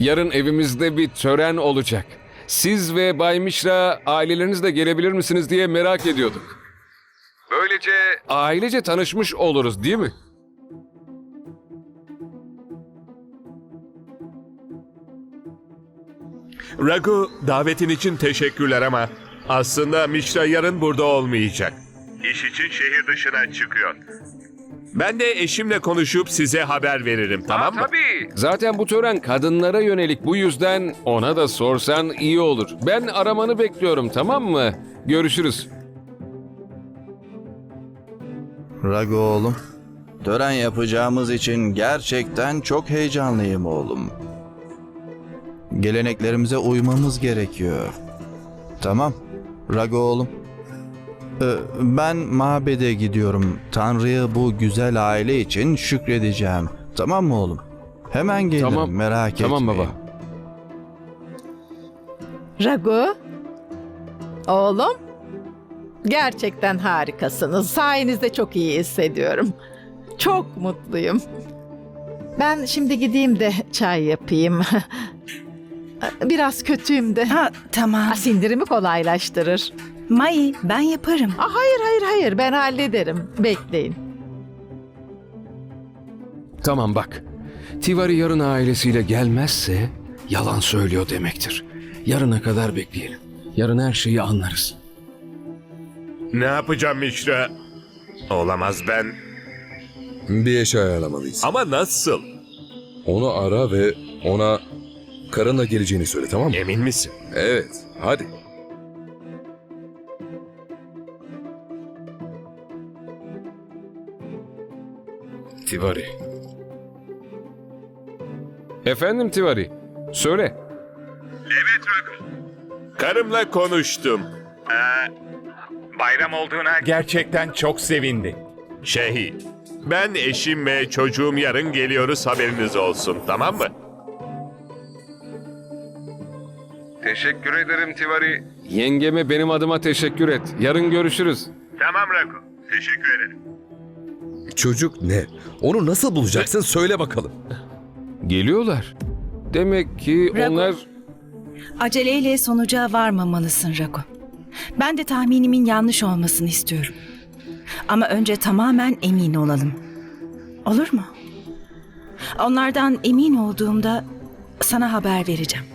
Yarın evimizde bir tören olacak. Siz ve Bay Mişra aileleriniz de gelebilir misiniz diye merak ediyorduk. Böylece ailece tanışmış oluruz değil mi? Ragu davetin için teşekkürler ama aslında Mişra yarın burada olmayacak. İş için şehir dışına çıkıyor. Ben de eşimle konuşup size haber veririm tamam mı? tabii. Zaten bu tören kadınlara yönelik bu yüzden ona da sorsan iyi olur. Ben aramanı bekliyorum tamam mı? Görüşürüz. Rago oğlum. Tören yapacağımız için gerçekten çok heyecanlıyım oğlum. Geleneklerimize uymamız gerekiyor. Tamam. Rago oğlum. Ee, Ben mabede gidiyorum. Tanrı'ya bu güzel aile için şükredeceğim. Tamam mı oğlum? Hemen gelirim Tamam. merak etmeyin. Tamam baba. Ragu. Oğlum. Gerçekten harikasınız. Sayenizde çok iyi hissediyorum. Çok mutluyum. Ben şimdi gideyim de çay yapayım. Biraz kötüyüm de. Ha tamam. Sindirimi kolaylaştırır. Mai ben yaparım. Aa, hayır hayır hayır ben hallederim. Bekleyin. Tamam bak. Tivari yarın ailesiyle gelmezse yalan söylüyor demektir. Yarına kadar bekleyelim. Yarın her şeyi anlarız. Ne yapacağım Mişra? Olamaz ben. Bir eş ayarlamalıyız. Ama nasıl? Onu ara ve ona karınla geleceğini söyle tamam mı? Emin misin? Evet, hadi. Tivari. Efendim Tivari. Söyle. Karımla konuştum. bayram olduğuna gerçekten çok sevindi. Şey, ben eşim ve çocuğum yarın geliyoruz haberiniz olsun tamam mı? Teşekkür ederim Tivari. Yengeme benim adıma teşekkür et. Yarın görüşürüz. Tamam Raku. Teşekkür ederim. Çocuk ne? Onu nasıl bulacaksın söyle bakalım. Geliyorlar. Demek ki Rago. onlar... Aceleyle sonuca varmamalısın Rago. Ben de tahminimin yanlış olmasını istiyorum. Ama önce tamamen emin olalım. Olur mu? Onlardan emin olduğumda sana haber vereceğim.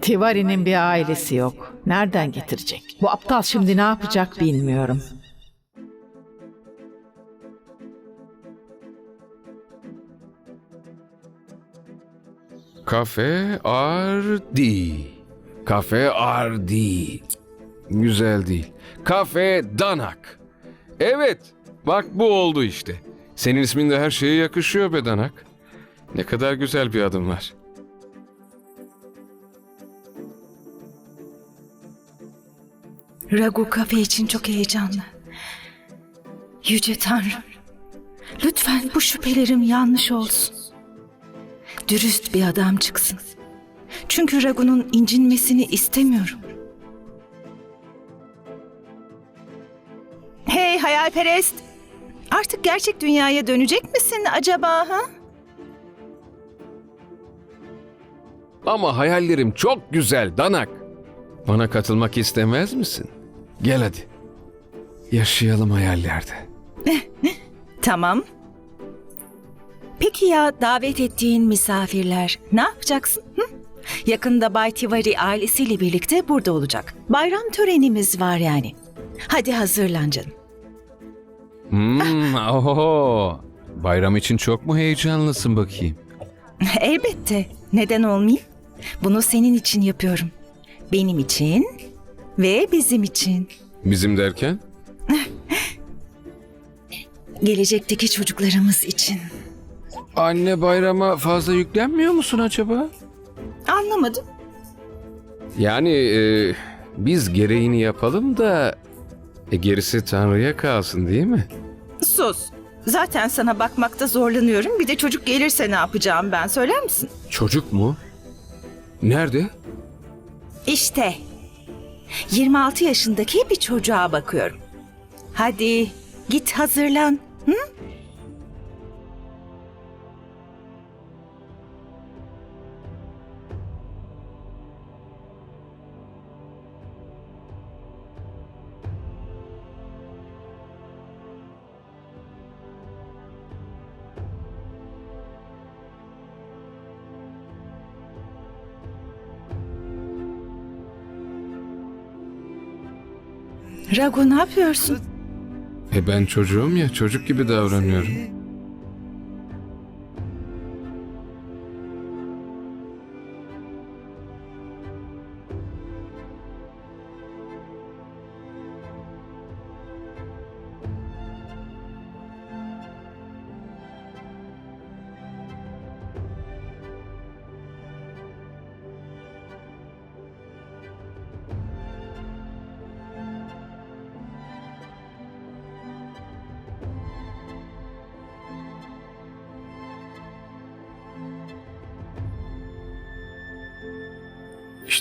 Tivari'nin bir ailesi yok. Nereden getirecek? Bu aptal şimdi ne yapacak bilmiyorum. Kafe Ardi. Kafe Ardi. Güzel değil. Kafe Danak. Evet. Bak bu oldu işte. Senin ismin de her şeye yakışıyor be Danak. Ne kadar güzel bir adım var. Ragu kafe için çok heyecanlı. Yüce Tanrım. Lütfen bu şüphelerim yanlış olsun. Dürüst bir adam çıksın. Çünkü Ragu'nun incinmesini istemiyorum. Hey hayalperest. Artık gerçek dünyaya dönecek misin acaba ha? Ama hayallerim çok güzel Danak. Bana katılmak istemez misin? Gel hadi. Yaşayalım hayallerde. Tamam. Peki ya davet ettiğin misafirler ne yapacaksın? Hı? Yakında Bay Tivari ailesiyle birlikte burada olacak. Bayram törenimiz var yani. Hadi hazırlan canım. Hmm, oho. Bayram için çok mu heyecanlısın bakayım? Elbette. Neden olmayayım? Bunu senin için yapıyorum. Benim için ve bizim için. Bizim derken? Gelecekteki çocuklarımız için. Anne bayrama fazla yüklenmiyor musun acaba? Anlamadım. Yani e, biz gereğini yapalım da e, gerisi Tanrı'ya kalsın değil mi? Sus. Zaten sana bakmakta zorlanıyorum. Bir de çocuk gelirse ne yapacağım ben söyler misin? Çocuk mu? Nerede? İşte 26 yaşındaki bir çocuğa bakıyorum. Hadi git hazırlan. Hı? Ragu ne yapıyorsun? E ben çocuğum ya çocuk gibi davranıyorum.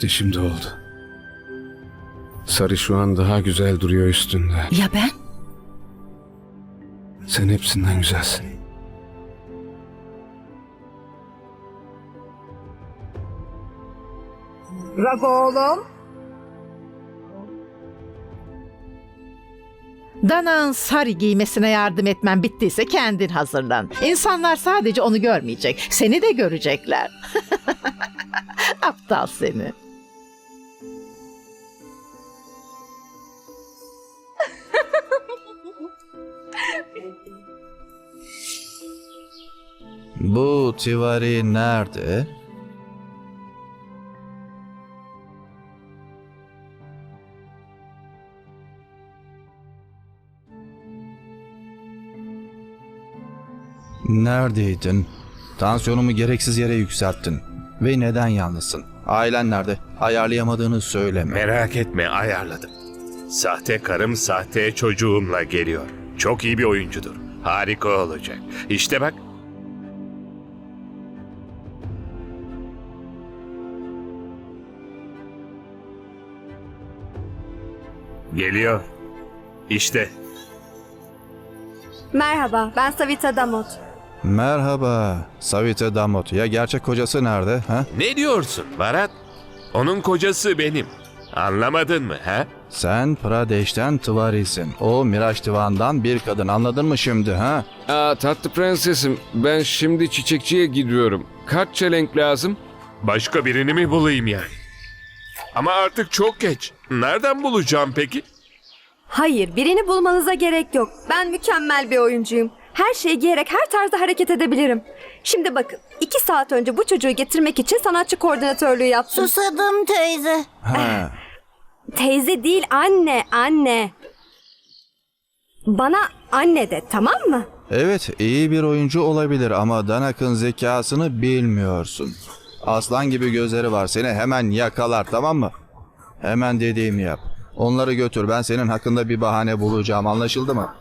İşte şimdi oldu. Sarı şu an daha güzel duruyor üstünde. Ya ben? Sen hepsinden güzelsin. Rago oğlum. Dana'nın sari giymesine yardım etmen bittiyse kendin hazırlan. İnsanlar sadece onu görmeyecek. Seni de görecekler. Aptal seni. Bu Tivari nerede? Neredeydin? Tansiyonumu gereksiz yere yükselttin. Ve neden yalnızsın? Ailen nerede? Ayarlayamadığını söyleme. Merak etme ayarladım. Sahte karım sahte çocuğumla geliyor. Çok iyi bir oyuncudur. Harika olacak. İşte bak. Geliyor. İşte. Merhaba, ben Savita Damot. Merhaba, Savita Damot. Ya gerçek kocası nerede? Ha? Ne diyorsun Barat? Onun kocası benim. Anlamadın mı ha? Sen Pradeş'ten Tivari'sin. O Miraç Divan'dan bir kadın. Anladın mı şimdi ha? Aa tatlı prensesim ben şimdi çiçekçiye gidiyorum. Kaç çelenk lazım? Başka birini mi bulayım yani? Ama artık çok geç. Nereden bulacağım peki? Hayır, birini bulmanıza gerek yok. Ben mükemmel bir oyuncuyum. Her şeyi giyerek her tarzda hareket edebilirim. Şimdi bakın, iki saat önce bu çocuğu getirmek için sanatçı koordinatörlüğü yaptım. Susadım teyze. Ha. Teyze değil, anne, anne. Bana anne de, tamam mı? Evet, iyi bir oyuncu olabilir ama Danak'ın zekasını bilmiyorsun. Aslan gibi gözleri var. Seni hemen yakalar, tamam mı? Hemen dediğimi yap. Onları götür. Ben senin hakkında bir bahane bulacağım. Anlaşıldı mı?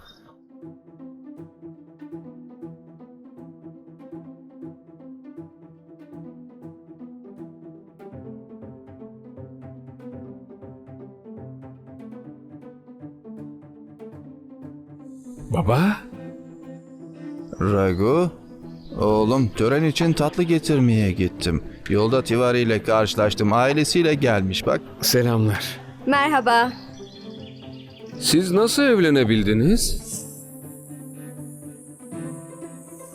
Baba? Ragu, oğlum tören için tatlı getirmeye gittim. Yolda Tivari ile karşılaştım. Ailesiyle gelmiş bak. Selamlar. Merhaba. Siz nasıl evlenebildiniz?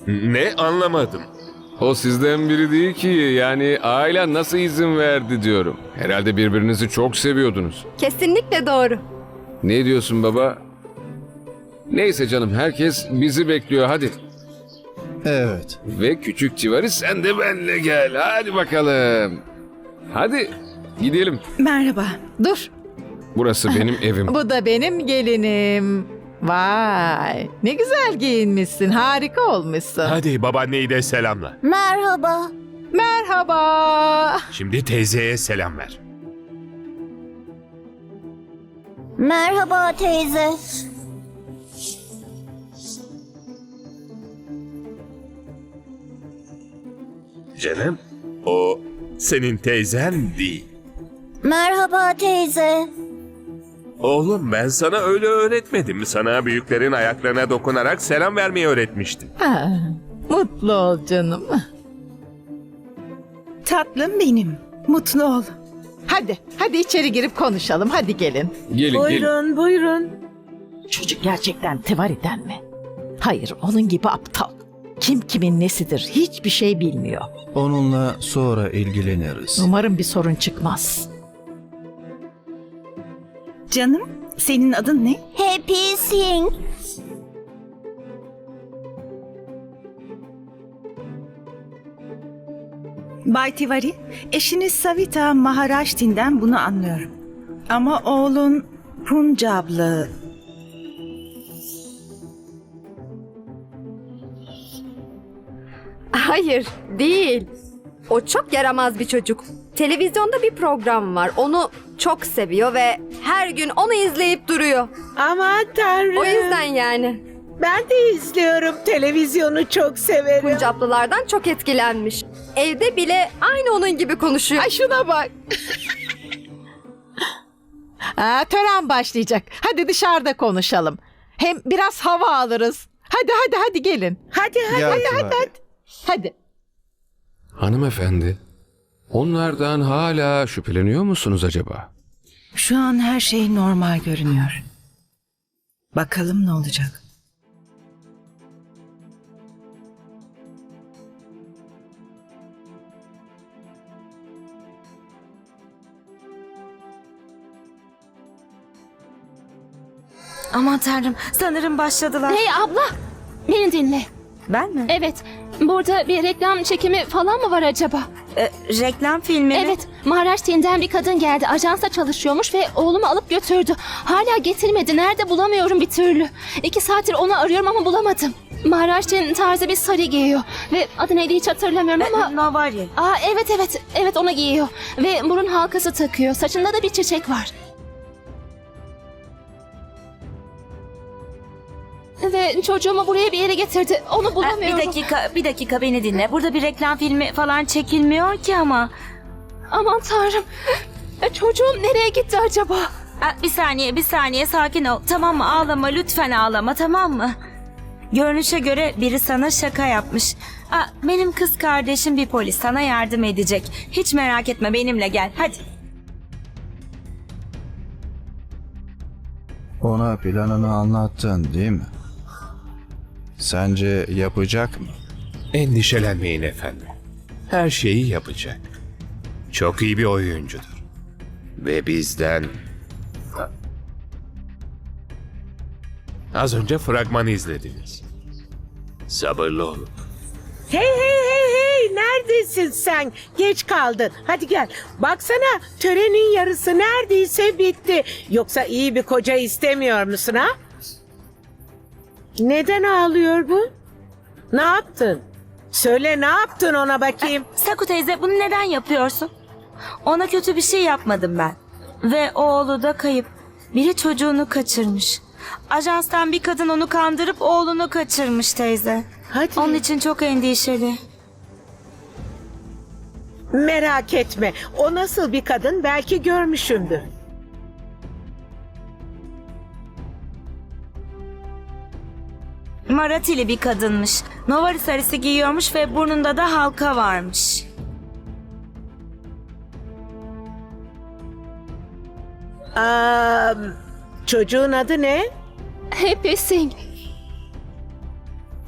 Ne anlamadım. O sizden biri değil ki. Yani ailen nasıl izin verdi diyorum. Herhalde birbirinizi çok seviyordunuz. Kesinlikle doğru. Ne diyorsun baba? Neyse canım herkes bizi bekliyor hadi. Evet. Ve küçük Tivari sen de benle gel. Hadi bakalım. Hadi gidelim. Merhaba. Dur. Burası benim evim. Bu da benim gelinim. Vay. Ne güzel giyinmişsin. Harika olmuşsun. Hadi babaanneyi de selamla. Merhaba. Merhaba. Şimdi teyzeye selam ver. Merhaba teyze. Canım, o senin teyzen değil. Merhaba teyze. Oğlum ben sana öyle öğretmedim. Sana büyüklerin ayaklarına dokunarak selam vermeyi öğretmiştim. Ha, mutlu ol canım. Tatlım benim. Mutlu ol. Hadi, hadi içeri girip konuşalım. Hadi gelin. Gelin gelin. buyurun. Çocuk gerçekten Tivari'den mi? Hayır, onun gibi aptal. Kim kimin nesidir hiçbir şey bilmiyor. Onunla sonra ilgileniriz. Umarım bir sorun çıkmaz. Canım, Senin adın ne? Happy Singh. Bay Tivari, eşiniz Savita Maharashtin'den bunu anlıyorum. Ama oğlun Puncablı. Hayır, değil. O çok yaramaz bir çocuk. Televizyonda bir program var. Onu çok seviyor ve her gün onu izleyip duruyor. Aman tanrım. O yüzden yani. Ben de izliyorum. Televizyonu çok severim. Puncaplılardan çok etkilenmiş. Evde bile aynı onun gibi konuşuyor. Ay şuna bak. Aa, tören başlayacak. Hadi dışarıda konuşalım. Hem biraz hava alırız. Hadi hadi hadi gelin. Hadi hadi. Gel Tivari. Hadi. Hanımefendi, onlardan hala şüpheleniyor musunuz acaba? Şu an her şey normal görünüyor. Bakalım ne olacak. Aman tanrım sanırım başladılar. Hey abla, beni dinle. Ben mi? Evet, burada bir reklam çekimi falan mı var acaba? E, reklam filmi mi? Evet, Maharashtri'den bir kadın geldi. Ajansa çalışıyormuş ve oğlumu alıp götürdü. Hala getirmedi. Nerede bulamıyorum bir türlü. İki saattir onu arıyorum ama bulamadım. Maharashtri'nin tarzı bir sarı giyiyor. Ve adı neydi hiç hatırlamıyorum ama... Navarye. Aa evet evet, evet onu giyiyor. Ve burun halkası takıyor. Saçında da bir çiçek var. Ve çocuğumu buraya bir yere getirdi. Onu bulamıyorum. bir dakika, bir dakika beni dinle. Burada bir reklam filmi falan çekilmiyor ki ama. Aman tanrım. E, Çocuğum nereye gitti acaba? E, bir saniye, bir saniye sakin ol. Tamam mı? Ağlama, lütfen ağlama tamam mı? Görünüşe göre biri sana şaka yapmış. Aa, benim kız kardeşim bir polis sana yardım edecek. Hiç merak etme benimle gel hadi. Ona planını anlattın değil mi? Sence yapacak mı? Endişelenmeyin efendim. Her şeyi yapacak. Çok iyi bir oyuncudur. Ve bizden... Az önce fragmanı izlediniz. Sabırlı olun. Hey hey hey hey. Neredesin sen? Geç kaldın. Hadi gel. Baksana törenin yarısı neredeyse bitti. Yoksa iyi bir koca istemiyor musun ha? Neden ağlıyor bu? Ne yaptın? Söyle ne yaptın ona bakayım. Saku teyze bunu neden yapıyorsun? Ona kötü bir şey yapmadım ben. Ve oğlu da kayıp. Biri çocuğunu kaçırmış. Ajanstan bir kadın onu kandırıp oğlunu kaçırmış teyze. Hadi. Onun için çok endişeli. Merak etme. O nasıl bir kadın belki görmüşümdür. Maratili bir kadınmış. Novari sarısı giyiyormuş ve burnunda da halka varmış. Aa, çocuğun adı ne? Happy Singh.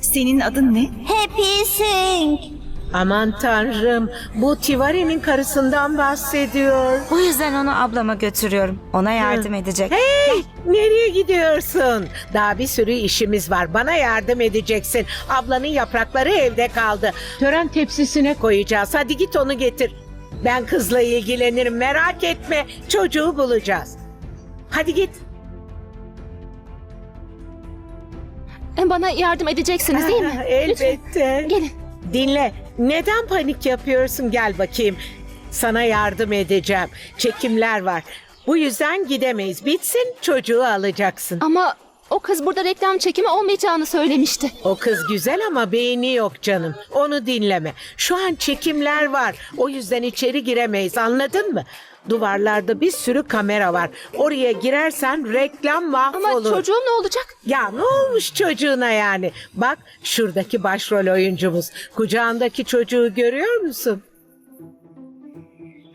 Senin adın ne? Happy Singh. Aman tanrım. Bu Tivari'nin karısından bahsediyor. Bu yüzden onu ablama götürüyorum. Ona yardım edecek. Hey! Nereye gidiyorsun? Daha bir sürü işimiz var. Bana yardım edeceksin. Ablanın yaprakları evde kaldı. Tören tepsisine koyacağız. Hadi git onu getir. Ben kızla ilgilenirim. Merak etme. Çocuğu bulacağız. Hadi git. E, Bana yardım edeceksiniz değil mi? Ah, Elbette. Gelin. Dinle. Neden panik yapıyorsun? Gel bakayım. Sana yardım edeceğim. Çekimler var. Bu yüzden gidemeyiz. Bitsin çocuğu alacaksın. Ama o kız burada reklam çekimi olmayacağını söylemişti. O kız güzel ama beyni yok canım. Onu dinleme. Şu an çekimler var. O yüzden içeri giremeyiz. Anladın mı? Duvarlarda bir sürü kamera var. Oraya girersen reklam Ama mahvolur. çocuğum ne olacak? Ya ne olmuş çocuğuna yani? Bak şuradaki başrol oyuncumuz. Kucağındaki çocuğu görüyor musun?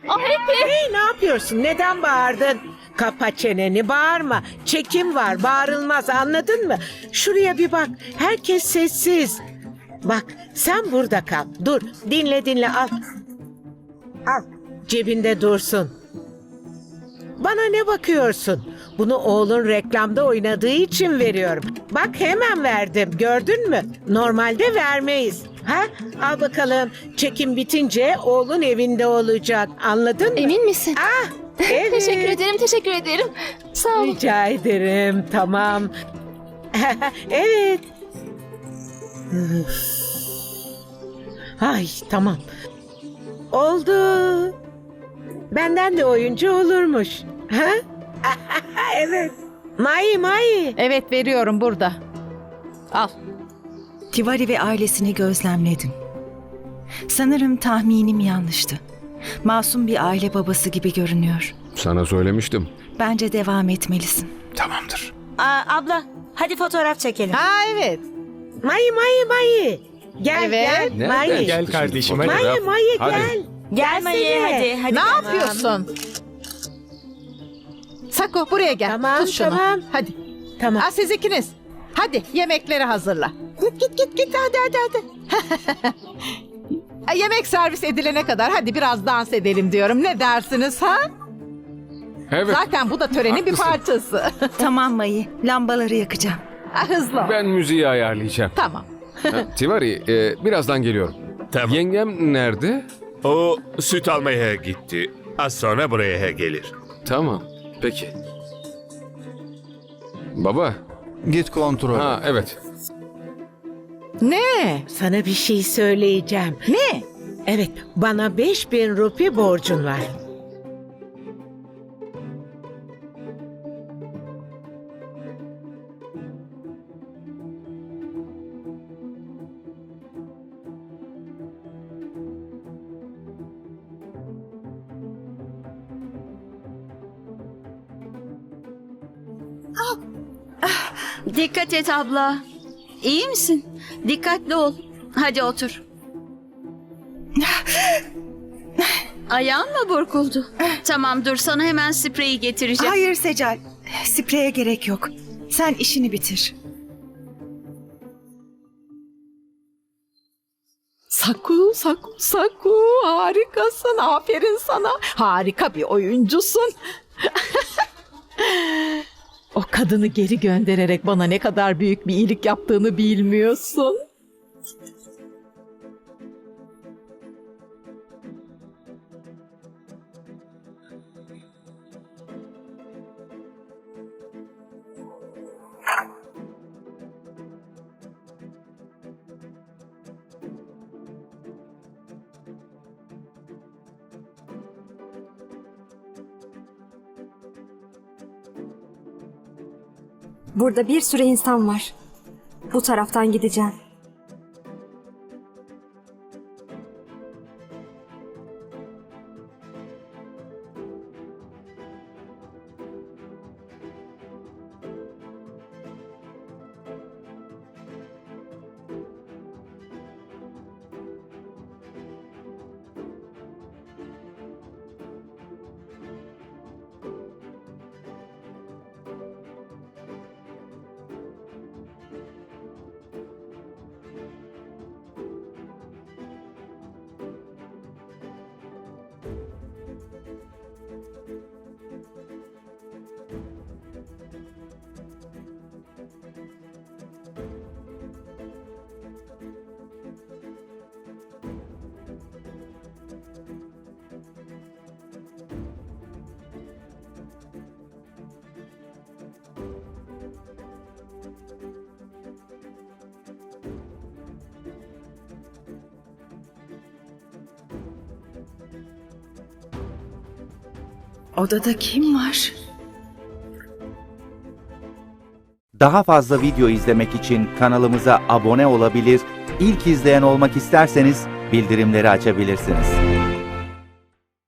Ah Happy. Hey ne yapıyorsun? Neden bağırdın? Kapa çeneni bağırma. Çekim var bağırılmaz anladın mı? Şuraya bir bak. Herkes sessiz. Bak sen burada kal. Dur dinle dinle al. Al cebinde dursun. Bana ne bakıyorsun? Bunu oğlun reklamda oynadığı için veriyorum. Bak hemen verdim. Gördün mü? Normalde vermeyiz. Ha? Al bakalım. Çekim bitince oğlun evinde olacak. Anladın mı? Emin misin? Ah, evet. Teşekkür ederim, teşekkür ederim. Sağ olun. Rica ederim. Tamam. evet. Üf. Ay tamam. Oldu. Benden de oyuncu olurmuş. Ha? evet. Mai Mai. Evet veriyorum burada. Al. Tivari ve ailesini gözlemledim. Sanırım tahminim yanlıştı. Masum bir aile babası gibi görünüyor. Sana söylemiştim. Bence devam etmelisin. Tamamdır. Aa, abla hadi fotoğraf çekelim. Ha evet. Mai Mai Mai. Gel Evet. gel. Nereden Mai. çıktı Gel şimdi kardeşim, fotoğraf? Mai Mai Hadi. gel. Gel Gelsene. hadi. hadi ne gel. yapıyorsun? Sako buraya gel. Tamam, Tut şunu. tamam. Hadi. Tamam. Ha, siz ikiniz. Hadi yemekleri hazırla. Git git git git hadi hadi hadi. Ha, Yemek servis edilene kadar hadi biraz dans edelim diyorum. Ne dersiniz ha? Evet. Zaten bu da törenin bir Haklısın. parçası. Tamam Mayı, lambaları yakacağım. Ha, Hızlı ol. Ben müziği ayarlayacağım. Tamam. Ha, Tivari, e, birazdan geliyorum. Tamam. Yengem nerede? O süt almaya gitti. Az sonra buraya gelir. Tamam. Peki. Baba. Git kontrol. Ha evet. Ne? Sana bir şey söyleyeceğim. Ne? Evet, bana 5000 rupi borcun var. Dikkat et abla. İyi misin? Dikkatli ol. Hadi otur. Ayağın mı burkuldu? Tamam dur sana hemen spreyi getireceğim. Hayır Secal, spreye gerek yok. Sen işini bitir. Saku, Saku, Saku harikasın. Aferin sana. Harika bir oyuncusun. o kadını geri göndererek bana ne kadar büyük bir iyilik yaptığını bilmiyorsun. Burada bir sürü insan var. Bu taraftan gideceğim. Odada kim var? Daha fazla video izlemek için kanalımıza abone olabilir, ilk izleyen olmak isterseniz bildirimleri açabilirsiniz.